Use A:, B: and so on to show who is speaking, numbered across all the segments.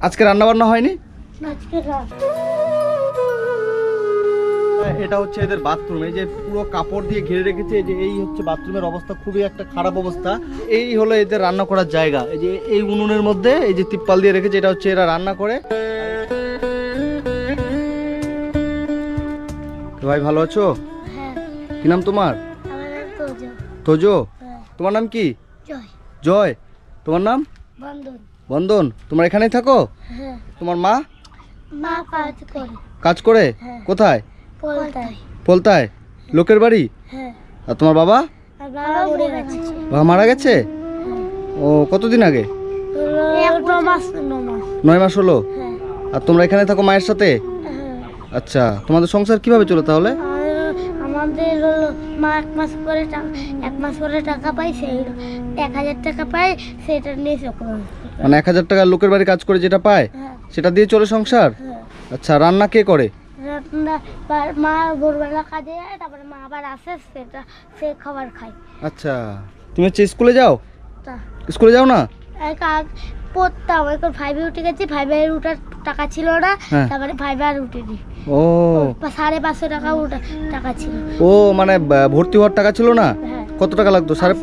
A: আজকে রান্না বান্না হয়নি?
B: আজকে
A: এটা হচ্ছে এদের বাথরুম এই যে পুরো কাপড় দিয়ে ঘিরে রেখেছে যে এই হচ্ছে বাথরুমের অবস্থা খুবই একটা খারাপ অবস্থা। এই হলো এদের রান্না করার জায়গা এই যে এই উনুনের মধ্যে এই যে তিপ্পাল দিয়ে রেখেছে এটা হচ্ছে এরা রান্না করে। ভাই ভালো আছো?
B: হ্যাঁ।
A: কি নাম তোমার?
B: তোজো।
A: তোজো?
B: হ্যাঁ।
A: তোমার নাম কি?
B: জয়।
A: জয়? তোমার নাম?
B: বন্ধন
A: বন্দন তোমার এখানেই থাকো?
B: হ্যাঁ।
A: তোমার মা?
B: মা কাজ করে।
A: কাজ করে?
B: হ্যাঁ।
A: কোথায়?
B: পলতায়।
A: লোকের বাড়ি?
B: হ্যাঁ।
A: আর তোমার বাবা?
B: বাবা মরে গেছে।
A: ও কতদিন আগে? নয় মাস হলো? আর তোমরা এখানে থাকো মায়ের সাথে? আচ্ছা তোমাদের সংসার কীভাবে চলো তাহলে?
B: আমাদের হলো মা এক মাস করে টাকা এক মাস করে টাকা পাই সেই এক হাজার টাকা পাই সেটা নিয়ে
A: মানে এক হাজার টাকা লোকের বাড়ি কাজ করে যেটা পায়
B: হ্যাঁ।
A: সেটা দিয়ে চলে সংসার?
B: হ্যাঁ।
A: আচ্ছা রান্না কে করে?
B: রান্না মা ভোরবেলা কাজে যায় তারপরে মা আবার আসে সেটা সে খাবার খায়।
A: আচ্ছা তুমি হচ্ছে স্কুলে যাও?
B: তা।
A: স্কুলে যাও না?
B: পড়তাম এখন ফাইভে উঠে গেছি ফাইভে উঠার টাকা ছিল না
A: হ্যাঁ।
B: তারপরে ফাইভে আর উঠেনি।
A: ও।
B: সাড়ে পাঁচশো টাকা উঠা টাকা ছিল।
A: ও মানে ভর্তি হওয়ার টাকা ছিল না? কত টাকা লাগতো? সাড়ে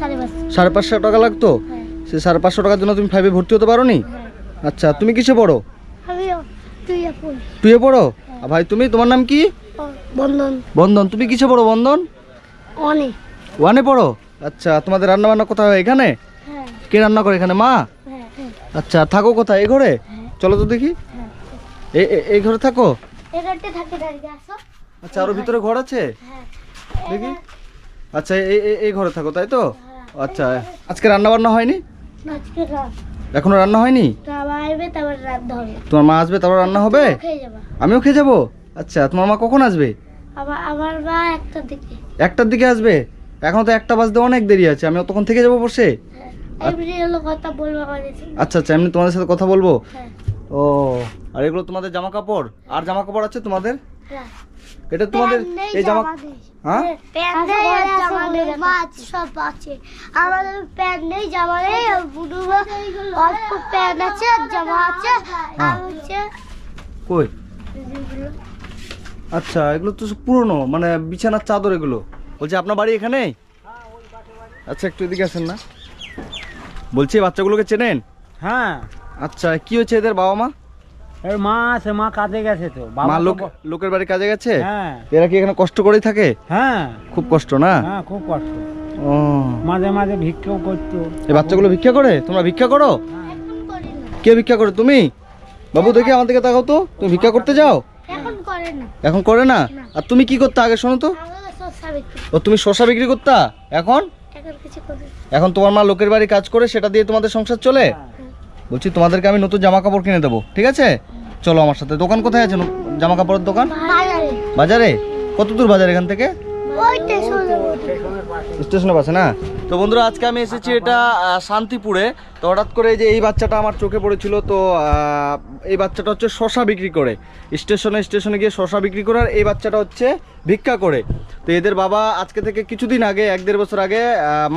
B: সাড়ে পাঁচশো।
A: টাকা লাগতো?
B: হ্যাঁ।
A: সে সাড়ে পাঁচশো টাকার জন্য তুমি ফাইভে ভর্তি হতে পারো নি
B: হ্যাঁ।
A: আচ্ছা তুমি কিসে পড়ো?
B: তুই
A: টুয়ে পড়ো। ভাই তুমি তোমার নাম কি?
B: বন্ধন
A: বন্ধন তুমি কিসে পড়ো বন্ধন
B: অনেক
A: ওয়ানে পড়ো? আচ্ছা তোমাদের রান্না বান্না কোথায় হয় এখানে?
B: হ্যাঁ।
A: কে রান্না করে এখানে মা?
B: হ্যাঁ হ্যাঁ।
A: আচ্ছা থাকো কোথায় এই ঘরে?
B: হ্যাঁ।
A: চলো তো দেখি।
B: হ্যাঁ।
A: এ- এ- এই ঘরে থাকো। আচ্ছা আরও ভিতরে ঘর আছে?
B: হ্যাঁ।
A: দেখি। আচ্ছা এই ঘরে থাকো তাই তো?
B: হ্যাঁ।
A: আচ্ছা আজকে রান্না বান্না হয়নি এখনও রান্না হয়নি? তোমার মা আসবে তারপর রান্না হবে? আমিও খেয়ে যাব? আচ্ছা তোমার মা কখন আসবে?
B: আমার মা একটা দিকে।
A: একটার দিকে আসবে? এখন তো একটা বাজতে অনেক দেরি আছে আমি তখন থেকে যাব বসে?
B: সাথে।
A: আচ্ছা আচ্ছা এমনি তোমাদের সাথে কথা বলব?
B: হ্যাঁ।
A: ও আর এগুলো তোমাদের জামা কাপড় আর জামা কাপড় আছে তোমাদের?
B: হ্যাঁ।
A: এটা তোমাদের এই জামা হ্যাঁ?
B: জামা নেই মাছ সব আছে। আমাদের প্যান্ট নেই জামা নেই বুড়ো অল্প প্যান্ট আছে আর জামা আছে আর হচ্ছে
A: কই? আচ্ছা এগুলো তো সব পুরনো মানে বিছানার চাদর এগুলো। বলছি আপনার বাড়ি এখানে আচ্ছা একটু এদিকে আসেন না। বলছি এই বাচ্চাগুলোকে চেনেন?
C: হ্যাঁ।
A: আচ্ছা কি হচ্ছে এদের বাবা মা?
C: এর মা আছে মা কাজে গেছে তো।
A: মা লোক লোকের বাড়ি কাজে গেছে?
C: হ্যাঁ।
A: এরা কি এখানে কষ্ট করেই থাকে?
C: হ্যাঁ।
A: খুব কষ্ট না?
C: হ্যাঁ খুব কষ্ট।
A: ও।
C: মাঝে মাঝে ভিক্ষেও করতো।
A: এই বাচ্চাগুলো ভিক্ষা করে? তোমরা ভিক্ষা করো?
B: এখন করি না
A: কে ভিক্ষা করে? তুমি? বাবু দেখি আমার দিকে তাকাও তো। তুমি ভিক্ষা করতে যাও?
B: এখন করে না।
A: এখন করে না? আর তুমি কি করতে আগে শোনো তো। ও তুমি শশা বিক্রি করতা? এখন?
B: এখন কিছু করি না।
A: এখন তোমার মা লোকের বাড়ি কাজ করে সেটা দিয়ে তোমাদের সংসার চলে? বলছি তোমাদেরকে আমি নতুন জামা কাপড় কিনে দেবো ঠিক আছে? চলো আমার সাথে। দোকান কোথায় আছে? জামা কাপড়ের দোকান?
B: বাজারে।
A: কত দূর বাজার এখান থেকে? স্টেশনে পাশে, না? তো বন্ধুরা, আজকে আমি এসেছি এটা শান্তিপুরে। তো হঠাৎ করে যে এই বাচ্চাটা আমার চোখে পড়েছিল, তো এই বাচ্চাটা হচ্ছে শশা বিক্রি করে। স্টেশনে স্টেশনে গিয়ে শশা বিক্রি করে আর এই বাচ্চাটা হচ্ছে ভিক্ষা করে। তো এদের বাবা আজকে থেকে কিছুদিন আগে, এক দেড় বছর আগে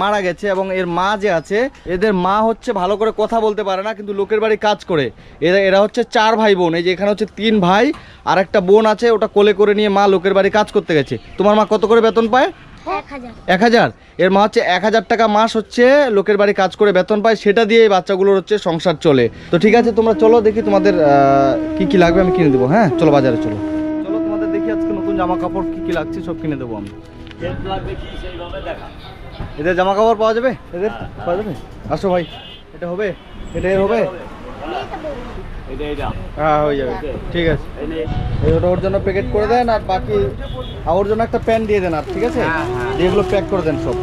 A: মারা গেছে এবং এর মা যে আছে, এদের মা হচ্ছে ভালো করে কথা বলতে পারে না, কিন্তু লোকের বাড়ি কাজ করে। এরা এরা হচ্ছে চার ভাই বোন এই যে এখানে হচ্ছে তিন ভাই আর একটা বোন আছে, ওটা কোলে করে নিয়ে মা লোকের বাড়ি কাজ করতে গেছে। তোমার মা কত করে বেতন পায়?
B: এক হাজার।
A: এর মা হচ্ছে এক হাজার টাকা মাস হচ্ছে লোকের বাড়ি কাজ করে বেতন পায় সেটা দিয়ে বাচ্চাগুলোর হচ্ছে সংসার চলে। তো ঠিক আছে তোমরা চলো দেখি তোমাদের কি কি লাগবে আমি কিনে দেবো হ্যাঁ? চলো বাজারে চলো। চলো তোমাদের দেখি আজকে নতুন জামা কাপড় কি কি লাগছে সব কিনে দেবো আমি। এদের জামা কাপড় পাওয়া যাবে? এদের? পাওয়া যাবে? আসো ভাই। এটা হবে? এটা এর হবে? হ্যাঁ হয়ে যাবে। ঠিক আছে? এই ওটা ওর জন্য প্যাকেট করে দেন আর বাকি আর ওর জন্য একটা প্যান দিয়ে দেন আর ঠিক আছে? এগুলো প্যাক করে দেন সব।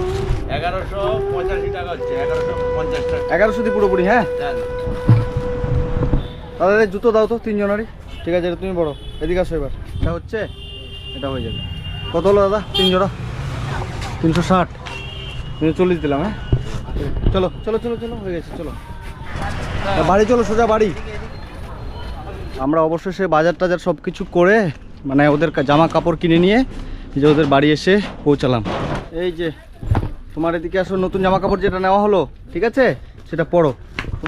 C: এগারোশো পঁচাশি টাকা হচ্ছে এগারোশো পঞ্চাশ টাকা।
A: এগারোশো দিয়ে পুরোপুরি হ্যাঁ? তাহলে এই জুতো দাও তো তিনজনেরই। ঠিক আছে এটা তুমি বড় এদিকে আসো এবার। এটা হচ্ছে? এটা হয়ে যাবে। কত হলো দাদা তিন জোড়া? তিনশো ষাট। তিনশো চল্লিশ দিলাম হ্যাঁ? চলো চলো চলো চলো হয়ে গেছে চলো। বাড়ি চলো সোজা বাড়ি। আমরা অবশেষে বাজার টাজার সব কিছু করে মানে ওদের জামা কাপড় কিনে নিয়ে যে ওদের বাড়ি এসে পৌঁছালাম। এই যে তোমার এদিকে আসো নতুন জামা কাপড় যেটা নেওয়া হলো ঠিক আছে? সেটা পড়ো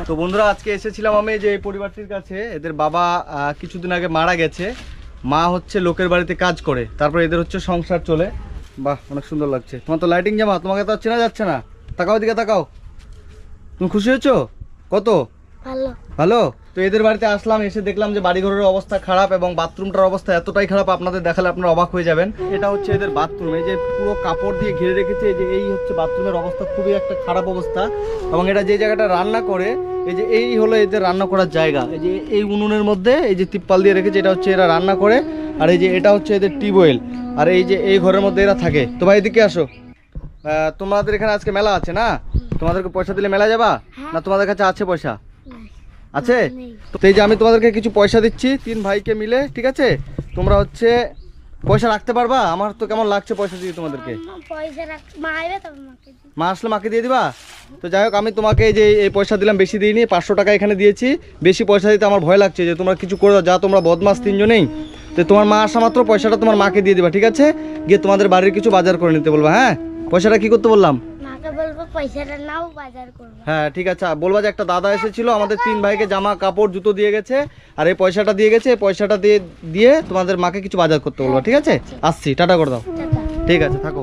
A: তো বন্ধুরা আজকে এসেছিলাম আমি যে এই পরিবারটির কাছে এদের বাবা কিছুদিন আগে মারা গেছে। মা হচ্ছে লোকের বাড়িতে কাজ করে তারপর এদের হচ্ছে সংসার চলে। বাহ অনেক সুন্দর লাগছে। তোমার তো লাইটিং জামা তোমাকে তো আর চেনা যাচ্ছে না। তাকাও দিকে তাকাও। তুমি খুশি হয়েছো? কত?
B: ভালো।
A: ভালো? তো এদের বাড়িতে আসলাম এসে দেখলাম যে বাড়িঘরের অবস্থা খারাপ এবং বাথরুমটার অবস্থা এতটাই খারাপ আপনাদের দেখালে আপনারা অবাক হয়ে যাবেন। এটা হচ্ছে এদের বাথরুম এই যে পুরো কাপড় দিয়ে ঘিরে রেখেছে এই যে এই হচ্ছে বাথরুমের অবস্থা খুবই একটা খারাপ অবস্থা। এবং এটা যে জায়গাটা রান্না করে এই যে এই হলো এদের রান্না করার জায়গা। এই যে এই উনুনের মধ্যে এই যে তিপ্পাল দিয়ে রেখেছে এটা হচ্ছে এরা রান্না করে আর এই যে এটা হচ্ছে এদের টিউবওয়েল আর এই যে এই ঘরের মধ্যে এরা থাকে। তো ভাই এদিকে আসো। তোমাদের এখানে আজকে মেলা আছে না? তোমাদেরকে পয়সা দিলে মেলা যাবা? না তোমাদের কাছে আছে পয়সা? আছে। তো এই যে আমি তোমাদেরকে কিছু পয়সা দিচ্ছি তিন ভাইকে মিলে ঠিক আছে? তোমরা হচ্ছে পয়সা রাখতে পারবা? আমার তো কেমন লাগছে পয়সা দিয়ে তোমাদেরকে?
B: মা
A: আসলে মাকে দিয়ে দিবা? তো যাই হোক আমি তোমাকে এই যে এই পয়সা দিলাম বেশি দিইনি পাঁচশো টাকা এখানে দিয়েছি। বেশি পয়সা দিতে আমার ভয় লাগছে যে তোমরা কিছু করে দাও যা তোমরা বদমাস তিনজনেই। তো তোমার মা আসা মাত্র পয়সাটা তোমার মাকে দিয়ে দিবা ঠিক আছে? গিয়ে তোমাদের বাড়ির কিছু বাজার করে নিতে বলবা হ্যাঁ? পয়সাটা কি করতে বললাম?
B: মাকে বলব পয়সাটা নাও বাজার করব।
A: হ্যাঁ ঠিক আছে। বলবা যে একটা দাদা এসেছিল আমাদের তিন ভাইকে জামা কাপড় জুতো দিয়ে গেছে আর এই পয়সাটা দিয়ে গেছে এই পয়সাটা দিয়ে দিয়ে তোমাদের মাকে কিছু বাজার করতে বলব ঠিক আছে? আসছি টাটা করে দাও। ঠিক আছে থাকো।